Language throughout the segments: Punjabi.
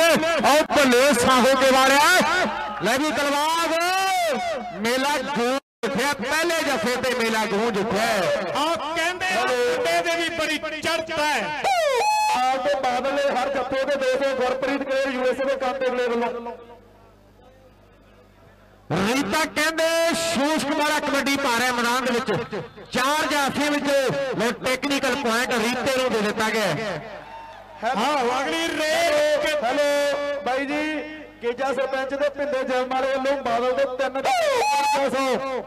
ਬੱਲੇ ਆਓ ਬੱਲੇ ਸਾਹੋ ਕੇ ਵਾਲਿਆ ਲੈ ਵੀ ਤਲਵਾਰ ਮੇਲਾ ਗੂੰਜ ਉੱਠਿਆ। ਪਹਿਲੇ ਜਫੇ ਤੇ ਮੇਲਾ ਗੂੰਜ ਉੱਠਿਆ। ਆ ਕਹਿੰਦੇ ਮੁੰਡੇ ਦੇ ਵੀ ਬੜੀ ਚੜ੍ਹਤ ਹੈ। ਆਪ ਦੇ ਬਾਦਲ ਨੇ ਹਰ ਜੱਥੇ ਦੇ ਦੇ ਕੇ ਗੁਰਪ੍ਰੀਤ ਕਲੇਰ ਯੂਐਸਏ ਦੇ ਅਗਲੇ ਵੱਲੋਂ। ਰੀਤਾ ਕਹਿੰਦੇ ਸ਼ੂਸ਼ ਕੁਮਾਰਾ ਕਬੱਡੀ ਪਾ ਰਿਹਾ ਮੈਦਾਨ ਦੇ ਵਿੱਚ। ਚਾਰ ਜਾਫੀਆਂ ਵਿੱਚ ਲੋ ਟੈਕਨੀਕਲ ਪੁਆਇੰਟ ਰੀਤੇ ਨੂੰ ਦੇ ਦਿੱਤਾ ਗਿਆ। ਹੈ। ਅਗਲੀ ਹੈਲੋ ਬਾਈ ਜੀ ਕੇਜਾ ਸਰਪੰਚ ਦੇ ਪਿੰਡੇ ਜਮ ਵਾਲੇ ਵੱਲੋਂ ਬਾਦਲ ਦੇ ਤਿੰਨ 5500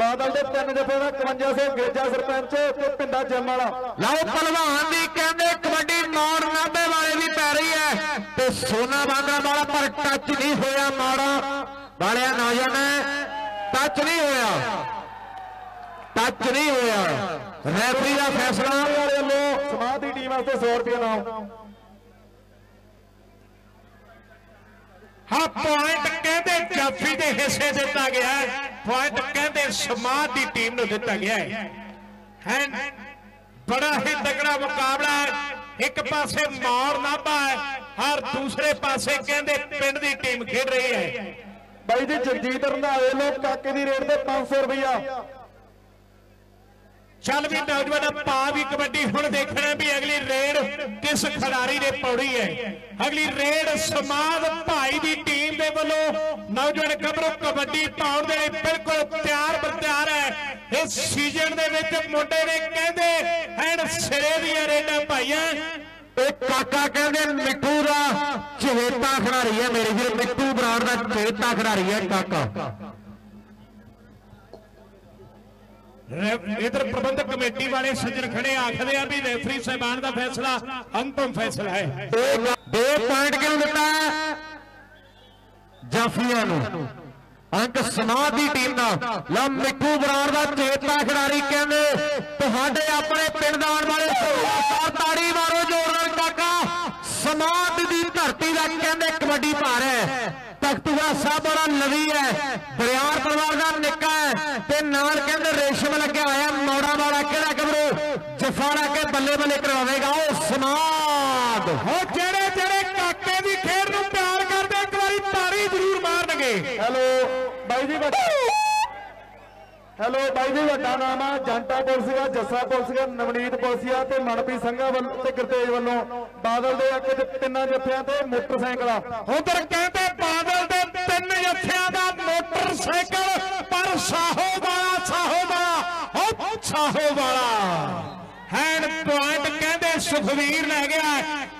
ਬਾਦਲ ਦੇ ਤਿੰਨ ਜਫੇ ਦਾ 5500 ਗੇਜਾ ਸਰਪੰਚ ਤੇ ਪਿੰਡਾ ਜਮ ਵਾਲਾ। ਲਓ ਪਹਿਲਵਾਨ ਦੀ ਕਹਿੰਦੇ ਕਬੱਡੀ ਮੌੜ ਨਾਭੇ ਵਾਲੇ ਦੀ ਪੈ ਰਹੀ ਹੈ। ਤੇ ਸੋਨਾ ਬਾਂਦਰਾ ਵਾਲਾ ਪਰ ਟੱਚ ਨਹੀਂ ਹੋਇਆ ਮਾੜਾ। ਵਾਲਿਆ ਨੌਜਵਾਨ ਟੱਚ ਨਹੀਂ ਹੋਇਆ। ਟੱਚ ਨਹੀਂ ਹੋਇਆ। ਰੈਫਰੀ ਦਾ ਫੈਸਲਾ। ਵਾਲੇ ਵੱਲੋਂ ਸਮਾਧ ਦੀ ਟੀਮ ਵਾਸਤੇ 100 ਰੁਪਏ ਨਾਮ ਹਾਂ ਪੁਆਇੰਟ ਕਹਿੰਦੇ ਜਾਫੀ ਦੇ ਹਿੱਸੇ ਦਿੱਤਾ ਗਿਆ ਹੈ। ਪੁਆਇੰਟ ਕਹਿੰਦੇ ਸਮਾਜ ਦੀ ਟੀਮ ਨੂੰ ਦਿੱਤਾ ਗਿਆ ਹੈ। ਹੈ ਬੜਾ ਹੀ ਤਕੜਾ ਮੁਕਾਬਲਾ ਹੈ। ਇੱਕ ਪਾਸੇ ਮੌਰ ਨਾਭਾ ਹੈ। ਹਰ ਦੂਸਰੇ ਪਾਸੇ ਕਹਿੰਦੇ ਪਿੰਡ ਦੀ ਟੀਮ ਖੇਡ ਰਹੀ ਹੈ। ਬਾਈ ਜੀ ਜਗਜੀਤ ਰੰਧਾਵੇ ਲੋਕ ਕਾਕੇ ਦੀ ਰੇਟ ਤੇ 500 ਰੁਪਇਆ ਚੱਲ ਵੀ ਨੌਜਵਾਨ ਪਾ ਵੀ ਕਬੱਡੀ ਹੁਣ ਦੇਖਣਾ ਵੀ ਅਗਲੀ ਰੇਡ ਕਿਸ ਖਿਡਾਰੀ ਨੇ ਪੌੜੀ ਹੈ। ਅਗਲੀ ਰੇਡ ਸਮਾਦ ਭਾਈ ਦੀ ਟੀਮ ਦੇ ਵੱਲੋਂ ਨੌਜਵਾਨ ਗੱਭਰੂ ਕਬੱਡੀ ਪਾਉਣ ਦੇ ਲਈ ਬਿਲਕੁਲ ਤਿਆਰ ਬਰ ਹੈ। ਇਸ ਸੀਜ਼ਨ ਦੇ ਵਿੱਚ ਮੁੰਡੇ ਨੇ ਕਹਿੰਦੇ ਐਨ ਸਿਰੇ ਦੀਆਂ ਰੇਡਾਂ ਭਾਈਆਂ ਇਹ ਕਾਕਾ ਕਹਿੰਦੇ ਮਿੱਠੂ ਦਾ ਚਹੇਤਾ ਖਿਡਾਰੀ ਹੈ। ਮੇਰੇ ਵੀਰ ਮਿੱਠੂ ਬਰਾੜ ਦਾ ਚਹੇਤਾ ਖਿਡਾਰੀ ਹੈ ਕਾਕਾ। ਇਧਰ ਪ੍ਰਬੰਧਕ ਕਮੇਟੀ ਵਾਲੇ ਸੱਜਣ ਖੜੇ ਆਖਦੇ ਆ ਵੀ ਰੈਫਰੀ ਸਾਹਿਬਾਨ ਦਾ ਫੈਸਲਾ ਅੰਤਮ ਫੈਸਲਾ ਹੈ। ਦੋ ਪੁਆਇੰਟ ਕਿਉਂ ਦਿੱਤਾ? ਜਾਫੀਆਂ ਨੂੰ। ਅੰਕ ਸਮਾਧ ਦੀ ਟੀਮ ਦਾ। ਲਾ ਮਿੱਠੂ ਬਰਾੜ ਦਾ ਚੇਤਾ ਖਿਡਾਰੀ ਕਹਿੰਦੇ, ਤੁਹਾਡੇ ਆਪਣੇ ਪਿੰਡ ਦਾ ਆਉਣ ਵਾਲੇ ਸਰਦਾਰ ਤਾੜੀ ਮਾਰੋ ਜੋਰ ਨਾਲ ਕਾਕਾ ਸਮਾਧ ਦੀ ਧਰਤੀ ਦਾ ਕਹਿੰਦੇ ਕਬੱਡੀ ਭਾਰ ਹੈ। ਤਖਤੂਆ ਸਾਹਿਬ ਵਾਲਾ ਨਵੀ ਹੈ। ਬਰਿਆਰ ਪਰਿਵਾਰ ਦਾ ਨਿੱਕਾ ਹੈ ਤੇ ਨਾਲ ਕਹਿੰਦੇ ਰੇਸ਼ਮ ਲੱਗਿਆ ਹੋਇਆ ਮੌੜਾ ਵਾਲਾ ਕਿਹੜਾ ਲਾ ਕੇ ਬੱਲੇ ਬੱਲੇ ਕਰਵਾਵੇਗਾ ਉਹ ਸਮਾਧ ਹੋ ਜਿਹੜੇ ਜਿਹੜੇ ਕਾਕੇ ਦੀ ਖੇਡ ਨੂੰ ਪਿਆਰ ਕਰਦੇ ਇੱਕ ਵਾਰੀ ਤਾੜੀ ਜ਼ਰੂਰ ਮਾਰਨਗੇ। ਹੈਲੋ ਬਾਈ ਜੀ ਵੱਡਾ ਹੈਲੋ ਬਾਈ ਜੀ ਵੱਡਾ ਨਾਮ ਆ। ਜੰਟਾ ਪੁਲਸੀਆ ਜੱਸਾ ਪੁਲਸੀਆ ਨਵਨੀਤ ਪੁਲਸੀਆ ਤੇ ਮਨਪ੍ਰੀਤ ਸੰਘਾ ਵੱਲੋਂ ਤੇ ਗੁਰਤੇਜ ਵੱਲੋਂ ਬਾਦਲ ਦੇ ਇੱਕ ਤਿੰਨਾਂ ਜੱਫਿਆਂ ਤੇ ਮੋਟਰਸਾਈਕਲ ਉਧਰ ਕਹਿੰਦੇ ਬਾਦਲ ਦੇ ਤਿੰਨ ਜੱਥਿਆਂ ਦਾ ਮੋਟਰਸਾਈਕਲ ਪਰ ਸਾਹੋ ਵਾਲਾ ਸਾਹੋ ਵਾਲਾ ਹੋ ਸਾਹੋ ਵਾਲਾ ਸੁਖਵੀਰ ਲੈ ਗਿਆ।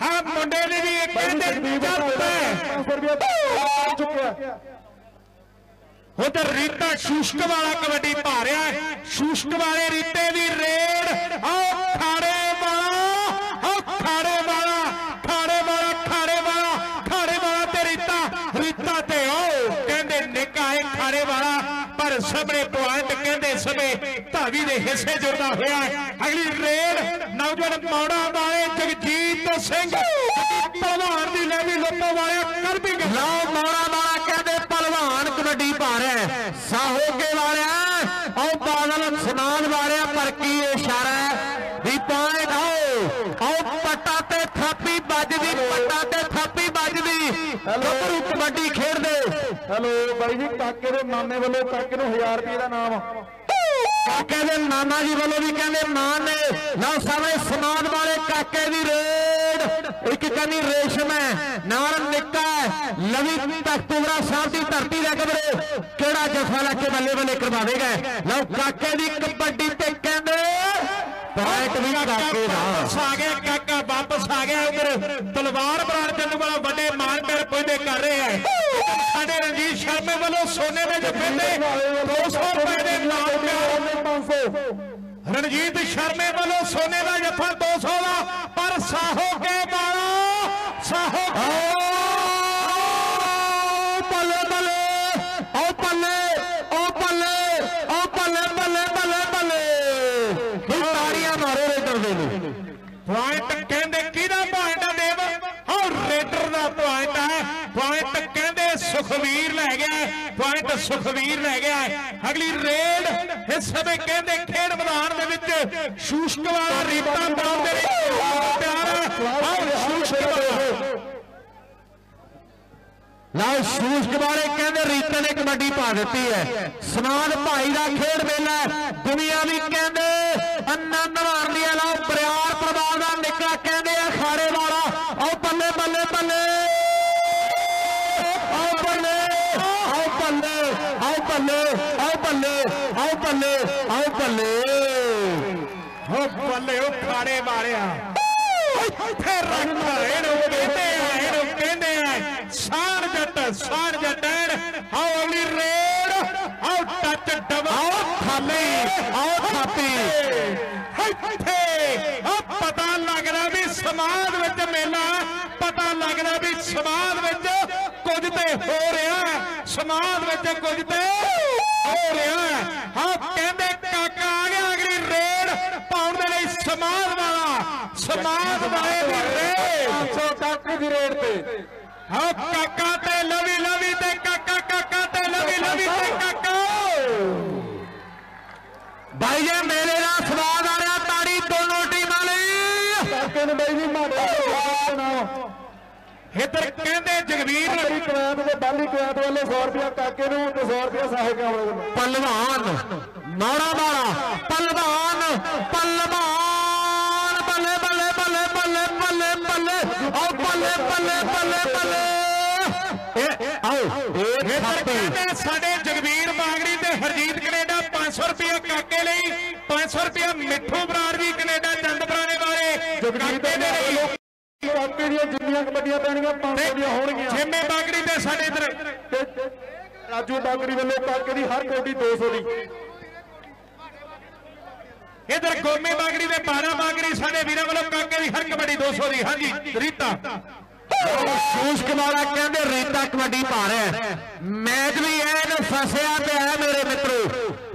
ਹਾਂ ਮੁੰਡੇ ਨੇ ਵੀ ਇੱਕ ਕਹਿੰਦੇ ਚੱਲਦਾ ਹੈ। 500 ਰੁਪਏ ਆ ਚੁੱਕਿਆ। ਉਧਰ ਰੀਤਾ ਸ਼ੂਸ਼ਕ ਵਾਲਾ ਕਬੱਡੀ ਪਾ ਰਿਹਾ ਸ਼ੂਸ਼ਕ ਵਾਲੇ ਰੀਤੇ ਦੀ ਰੇਡ। ਆਓ ਖਾੜੇ ਵਾਲਾ ਆਓ ਖਾੜੇ ਵਾਲਾ ਖਾੜੇ ਵਾਲਾ ਖਾੜੇ ਵਾਲਾ ਖਾੜੇ ਵਾਲਾ ਤੇ ਰੀਤਾ। ਰੀਤਾ ਤੇ ਆਓ ਕਹਿੰਦੇ ਨਿੱਕਾ ਹੈ ਖਾੜੇ ਵਾਲਾ ਪਰ ਸਾਹਮਣੇ ਪੁਆਇੰਟ ਕਹਿੰਦੇ ਸਮੇਂ ਧਾਵੀ ਦੇ ਹਿੱਸੇ ਜੁੜਦਾ ਹੋਇਆ ਅਗਲੀ ਰੇਡ ਨੌਜਵਾਨ ਮੌੜਾ ਵਾਲੇ ਜਗਜੀਤ ਸਿੰਘ ਪਹਿਲਵਾਨ ਦੀ ਲੈਵੀ ਲੱਪੋ ਵਾਲੇ ਕਰਬਿੰਗ ਲਓ ਮੌੜਾ ਵਾਲਾ ਕਹਿੰਦੇ ਪਹਿਲਵਾਨ ਕਬੱਡੀ ਪਾ ਰਿਹਾ ਹੈ। ਸਾਹੋਕੇ ਵਾਲਿਆ ਆਓ ਬਾਦਲ ਸਨਾਨ ਵਾਲਿਆ ਪਰ ਕੀ ਇਸ਼ਾਰਾ ਹੈ? ਵੀ ਪੁਆਇੰਟ ਆਓ ਆਓ ਪੱਟਾ ਤੇ ਥਾਪੀ ਵੱਜਦੀ ਪੱਟਾ ਤੇ ਥਾਪੀ ਵੱਜਦੀ। ਗੱਭਰੂ ਕਬੱਡੀ ਖੇਡਦੇ। ਹੈਲੋ ਬਾਈ ਜੀ ਕਾਕੇ ਦੇ ਮਾਮੇ ਵੱਲੋਂ ਕਾਕੇ ਨੂੰ 1000 ਰੁਪਏ ਦਾ ਨਾਮ। ਕਾਕੇ ਦੇ ਨਾਨਾ ਜੀ ਵੱਲੋਂ ਵੀ ਕਹਿੰਦੇ ਮਾਨ ਨੇ। ਲਓ ਸਾਹਮਣੇ ਸਮਾਨ ਵਾਲੇ ਕਾਕੇ ਦੀ ਰੇਡ। ਇੱਕ ਕੰਨੀ ਰੇਸ਼ਮ ਹੈ ਨਾਲ ਨਿੱਕਾ ਲਵੀ ਤਖਤੂਰਾ ਸਾਹਿਬ ਦੀ ਧਰਤੀ ਦਾ ਗੱਭਰੂ ਕਿਹੜਾ ਜਫਾ ਲਾ ਕੇ ਬੱਲੇ ਬੱਲੇ ਕਰਵਾਵੇਗਾ? ਲਓ ਕਾਕੇ ਦੀ ਕਬੱਡੀ ਤੇ ਕਹਿੰਦੇ ਪੁਆਇੰਟ ਵੀ ਕਾਕੇ ਦਾ ਵਾਪਸ ਆ ਗਿਆ ਕਾਕਾ ਵਾਪਸ ਆ ਗਿਆ ਉਧਰ। ਤਲਵਾਰ ਬਰਾੜ ਚੱਲੂ ਵਾਲਾ ਵੱਡੇ ਮਾਨ ਪੈਰ ਪੁੱਜਦੇ ਕਰ ਰਹੇ ਹੈ। ਸਾਡੇ ਰਣਜੀਤ ਸ਼ਰਮੇ ਵੱਲੋਂ ਸੋਨੇ ਦੇ ਜੱਫੇ ਤੇ 200 500 ਰਣਜੀਤ ਸ਼ਰਮੇ ਵੱਲੋਂ ਸੋਨੇ ਦਾ ਜੱਫਾ 200 ਦਾ ਪਰ ਸਾਹੋ ਕੇ ਵਾਲਾ ਸਾਹੋ ਬੱਲੇ। ਬੱਲੇ ਆਓ ਬੱਲੇ ਆਓ ਬੱਲੇ ਆਓ ਬੱਲੇ ਬੱਲੇ ਬੱਲੇ ਬੱਲੇ। ਇਹ ਤਾੜੀਆਂ ਮਾਰੋ ਰੇਡਰ ਦੇ ਨੂੰ। ਪੁਆਇੰਟ ਕਹਿੰਦੇ ਕਿਹਦਾ ਪੁਆਇੰਟ ਆ ਦੇਵ? ਔਰ ਰੇਡਰ ਦਾ ਪੁਆਇੰਟ ਹੈ ਪੁਆਇੰਟ ਕਹਿੰਦੇ ਸੁਖਵੀਰ ਲੈ ਗਿਆ। ਸੁਖਵੀਰ ਲੈ ਗਿਆ ਅਗਲੀ ਰੇਡ ਇਸ ਸਮੇਂ ਕਹਿੰਦੇ ਖੇਡ ਮੈਦਾਨ ਦੇ ਵਿੱਚ ਸ਼ੂਸ਼ਕ ਵਾਲਾ ਰੀਤਾ ਬਣਾਉਂਦੇ ਨੇ। ਪਿਆਰਾ ਔਰ ਸ਼ੂਸ਼ਕ ਵਾਲਾ। ਲਓ ਸ਼ੂਸ਼ਕ ਵਾਲੇ ਕਹਿੰਦੇ ਰੀਤੇ ਨੇ ਕਬੱਡੀ ਪਾ ਦਿੱਤੀ ਹੈ। ਸਮਾਦ ਭਾਈ ਦਾ ਖੇਡ ਮੇਲਾ। ਦੁਨੀਆ ਵੀ ਕਹਿੰਦੇ ਆਨੰਦ ਮਾਣਦੀ ਹੈ। ਲਓ ਬਰਿਆਰ ਪਰਿਵਾਰ ਦਾ ਨਿੱਕਾ ਕਹਿੰਦੇ ਆ ਖਾੜੇ ਵਾਲਾ। ਆਓ ਬੱਲੇ ਬੱਲੇ ਬੱਲੇ। ਬੱਲੇ ਆਓ ਬੱਲੇ ਆਓ ਬੱਲੇ ਆਓ ਬੱਲੇ। ਹੋ ਬੱਲੇ ਉਹ ਖਾੜੇ ਮਾਰਿਆ। ਇੱਥੇ ਰੱਖ ਇਹਨੂੰ ਕਹਿੰਦੇ ਆ ਇਹਨੂੰ ਕਹਿੰਦੇ ਆ। ਸਾਣ ਜੱਟ ਸਾਣ ਜੱਟ ਆਓ ਅਗਲੀ ਰੇਡ। ਆਓ ਟੱਚ ਡਬਲ। ਆਓ ਥਾਪੀ ਆਓ ਥਾਪੀ। ਇੱਥੇ ਆ ਪਤਾ ਲੱਗਦਾ ਵੀ ਸਮਾਜ ਵਿੱਚ ਮੇਲਾ ਪਤਾ ਲੱਗਦਾ ਵੀ ਸਮਾਜ ਵਿੱਚ ਕੁਝ ਤੇ ਹੋ ਰਿਹਾ। ਸਮਾਜ ਵਿੱਚ ਕੁਝ ਤੇ ਹੋ ਰਿਹਾ ਹੈ। ਹਾਂ ਕਹਿੰਦੇ ਕਾਕਾ ਆ ਗਿਆ ਅਗਲੀ ਰੇਡ ਪਾਉਣ ਦੇ ਲਈ ਸਮਾਜ ਵਾਲਾ। ਸਮਾਜ ਵਾਲੇ ਦੀ ਰੇਡ। 500 ਟੱਕ ਦੀ ਰੇਟ ਤੇ। ਹਾਂ ਕਾਕਾ ਤੇ ਲਵੀ ਇੱਧਰ ਕਹਿੰਦੇ ਜਗਵੀਰ ਮੇਰੀ ਕਵੈਤ ਦੇ ਬਾਲੀ ਕਵੈਤ ਵੱਲੋਂ 100 ਰੁਪਿਆ ਕਾਕੇ ਨੂੰ ਤੇ 100 ਰੁਪਿਆ ਸਾਹਿਬ ਕਾਮਲੇ ਨੂੰ। ਪਲਵਾਨ ਮੌੜਾ ਵਾਲਾ ਪਲਵਾਨ ਪਲਵਾਨ ਬੱਲੇ ਬੱਲੇ ਬੱਲੇ ਬੱਲੇ ਬੱਲੇ ਬੱਲੇ ਆਓ ਬੱਲੇ ਬੱਲੇ ਬੱਲੇ ਬੱਲੇ। ਇਹ ਆਓ ਇਹ ਸਾਡੇ ਜਗਵੀਰ ਬਾਗੜੀ ਤੇ ਹਰਜੀਤ ਕੈਨੇਡਾ 500 ਰੁਪਏ ਕਾਕੇ ਲਈ 500 ਰੁਪਏ ਮਿੱਠੂ ਬਰਾੜ ਜੀ ਕੈਨੇਡਾ ਚੰਦ ਬਰਾਣੇ ਵਾਲੇ ਕਾਕੇ ਦੇ ਲਈ ਕਾਕੇ ਦੀਆਂ ਜਿੰਨੀਆਂ ਪੈਣਗੀਆਂ 500 ਦੀਆਂ ਹੋਣਗੀਆਂ। ਛੇਮੇ ਬਾਗੜੀ ਤੇ ਸਾਡੇ ਇੱਧਰ। ਤੇ ਰਾਜੂ ਬਾਗੜੀ ਵੱਲੋਂ ਕਾਕੇ ਦੀ ਹਰ ਕੋਟੀ 200 ਦੀ। ਇੱਧਰ ਗੋਮੇ ਬਾਗੜੀ ਤੇ 12 ਬਾਗੜੀ ਸਾਡੇ ਵੀਰਾਂ ਵੱਲੋਂ ਕਾਕੇ ਦੀ ਹਰ ਕਬੱਡੀ 200 ਦੀ। ਹਾਂਜੀ ਰੀਤਾ। ਸ਼ੂਸ਼ ਕੁਮਾਰਾ ਕਹਿੰਦੇ ਰੀਤਾ ਕਬੱਡੀ ਪਾ ਰਿਹਾ ਹੈ। ਮੈਚ ਵੀ ਐਨ ਫਸਿਆ ਪਿਆ ਹੈ ਮੇਰੇ ਮਿੱਤਰੋ।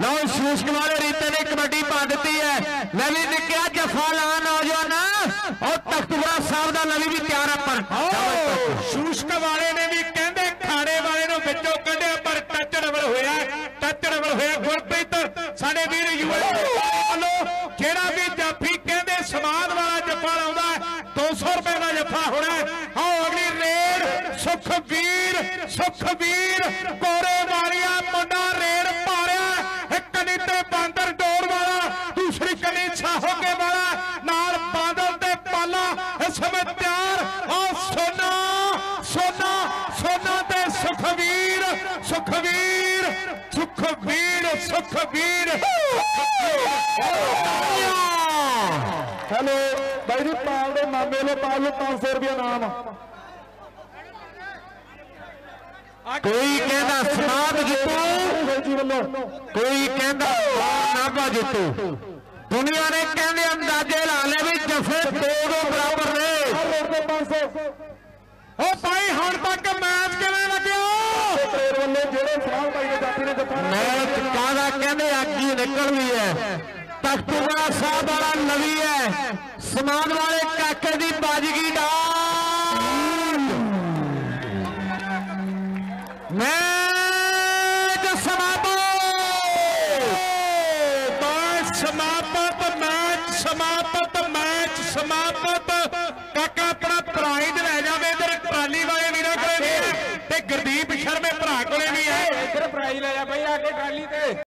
ਲਓ ਸ਼ੂਸ਼ ਕੁਮਾਰੇ ਰੀਤੇ ਨੇ ਕਬੱਡੀ ਪਾ ਦਿੱਤੀ ਹੈ। ਲੈ ਵੀ ਨਿੱਕਿਆ ਜਫਾ ਲਾ ਨੌਜਵਾਨ ਔਰ ਤਖਤੂਰਾ ਸਾਹਿਬ ਦਾ ਲਵੀ ਵੀ ਤਿਆਰ ਹੈ ਪਰ ਸ਼ੂਸ਼ਕ ਵਾਲੇ ਨੇ ਵੀ ਕਹਿੰਦੇ ਖਾੜੇ ਵਾਲੇ ਨੂੰ ਵਿੱਚੋਂ ਕੱਢਿਆ ਪਰ ਟੱਚ ਡਬਲ ਹੋਇਆ ਟੱਚ ਡਬਲ ਹੋਇਆ ਗੁਰਪ੍ਰੀਤ। ਸਾਡੇ ਵੀਰ ਯੂਐਸ ਵੱਲੋਂ ਜਿਹੜਾ ਵੀ ਜਾਫੀ ਕਹਿੰਦੇ ਸਮਾਦ ਵਾਲਾ ਜੱਫਾ ਲਾਉਂਦਾ ਹੈ, 200 ਰੁਪਏ ਦਾ ਜੱਫਾ ਹੋਣਾ ਹੈ। ਆਓ ਅਗਲੀ ਰੇਡ ਸੁਖਵੀਰ ਸੁਖਵੀਰ ਕੋਰੇ ਮਾਰਿਆ। ਸੋਨਾ ਸੋਨਾ ਸੋਨਾ ਤੇ ਸੁਖਵੀਰ ਸੁਖਵੀਰ ਸੁਖਵੀਰ ਸੁਖਵੀਰ। ਹੈਲੋ ਬਾਈ ਜੀ ਪਾਲ ਦੇ ਮਾਮੇ ਵੱਲੋਂ ਪਾਲ ਨੂੰ 500 ਰੁਪਿਆ ਨਾਮ। ਕੋਈ ਕਹਿੰਦਾ ਸਮਾਦ ਜਿੱਤੂ ਕੋਈ ਕਹਿੰਦਾ ਨਾਭਾ ਜਿੱਤੂ ਦੁਨੀਆ ਨੇ ਕਹਿੰਦੇ ਅੰਦਾਜ਼ੇ ਲਾ ਲਏ ਵੀ ਜਫੇ ਦੋ ਦੋ ਬਰਾਬਰ ਨੇ। ਹਰ ਰੇਟ ਤੇ 500 ਓ ਭਾਈ, ਹੁਣ ਤੱਕ ਮੈਚ ਕਿਵੇਂ ਲੱਗਿਆ? ਟ੍ਰੇਡ ਵੱਲੋਂ ਜਿਹੜੇ ਸਮਾਲ ਬਾਈ ਦੇ ਜਾਤੀ ਨੇ ਜੱਫਾ ਮੈਚ ਕਾਹਦਾ ਕਹਿੰਦੇ ਅੱਗੀ ਨਿਕਲਦੀ ਹੈ। ਤਖਤੂਰਾ ਸਾਹਿਬ ਵਾਲਾ ਨਵੀ ਹੈ। ਸਮਾਨ ਵਾਲੇ ਕਾਕੇ ਦੀ ਬਾਜਗੀ ਦਾ। ਮੈਂ ਮੈਚ